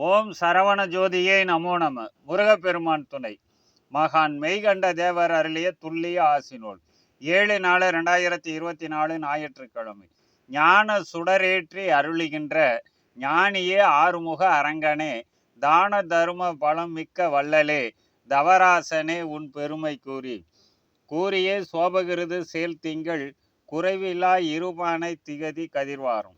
ஓம் சரவண ஜோதியே நமோ நம. முருகப்பெருமான் துணை. மகான் மெய்கண்ட தேவர் அருளிய துல்லிய ஆசினோல் ஏழு நாலு ரெண்டாயிரத்தி இருபத்தி நாலு ஞாயிற்றுக்கிழமை. ஞான சுடரேற்றி அருளுகின்ற ஞானியே ஆறுமுக அரங்கனே. தான தர்ம பலம் மிக்க வள்ளலே. தவராசனே உன் பெருமை கூறி. கூறியே சோபகிருது சேல் திங்கள். குறைவில்லா இருபானை திகதி கதிர்வாரும்.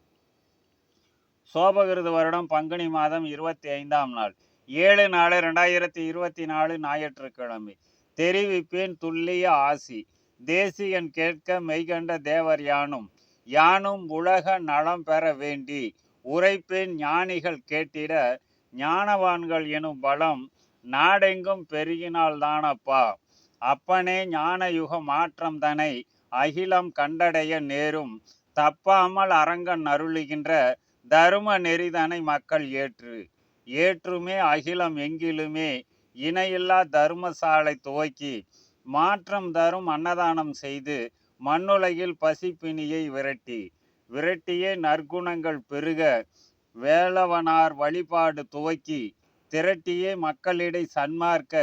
சோபகிருது வருடம் பங்குனி மாதம் இருபத்தி ஐந்தாம் நாள். ஏழு நாலு ரெண்டாயிரத்தி இருபத்தி நாலு ஞாயிற்றுக்கிழமை. தெரிவிப்பேன் துல்லிய ஆசி. தேசியன் கேட்க மெய்கண்ட தேவர் யானும். யானும் உலக நலம் பெற வேண்டி. உரைப்பேன் ஞானிகள் கேட்டிட. ஞானவான்கள் எனும் பலம் நாடெங்கும் பெருகினால்தானப்பா அப்பனே ஞான யுக மாற்றம் தனை. அகிலம் கண்டடைய நேரும். தப்பாமல் அரங்கன் அருளுகின்ற தரும நெறிதனை மக்கள் ஏற்று. ஏற்றுமே அகிலம் எங்கிலுமே இணையில்லா தர்மசாலை துவக்கி மாற்றம் தரும் அன்னதானம் செய்து மண்ணுலகில் பசிப்பினியை விரட்டி. விரட்டியே நற்குணங்கள் பெருக வேலவனார் வழிபாடு துவக்கி திரட்டியே மக்களிடை சன்மார்க்க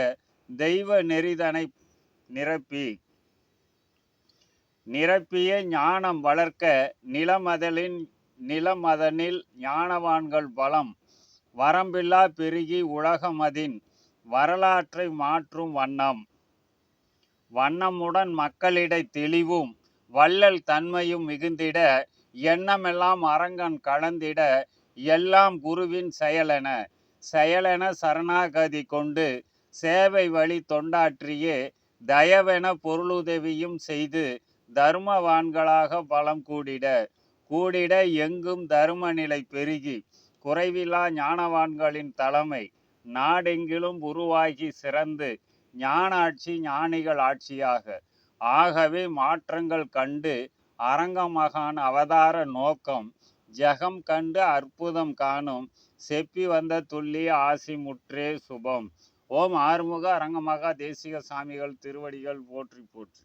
தெய்வ நெறிதனை நிரப்பி. நிரப்பிய ஞானம் வளர்க்க நிலமதலின் நிலமதனில் ஞானவான்கள் பலம் வரம்பில்லா பெருகி உலகமதின் வரலாற்றை மாற்றும் வண்ணம். வண்ணமுடன் மக்களிடை தெளிவும் வள்ளல் தன்மையும் மிகுந்திட எண்ணமெல்லாம் அரங்கன் கலந்திட எல்லாம் குருவின் செயலென செயலென சரணாகதி கொண்டு சேவை வழி தொண்டாற்றியே தயவென பொருளுதவியும் செய்து தர்மவான்களாக பலம் கூடிட. கூடிட எங்கும் தரும நிலை பெருகி குறைவிலா ஞானவான்களின் தலைமை நாடெங்கிலும் உருவாகி சிறந்து ஞானாட்சி ஞானிகள் ஆட்சியாக. ஆகவே மாற்றங்கள் கண்டு அரங்கமகான் அவதார நோக்கம் ஜெகம் கண்டு அற்புதம் காணும் செப்பி வந்த துள்ளி ஆசி முற்றே சுபம். ஓம் ஆறுமுக அரங்கமகா தேசிக சாமிகள் திருவடிகள் போற்றி போற்றி.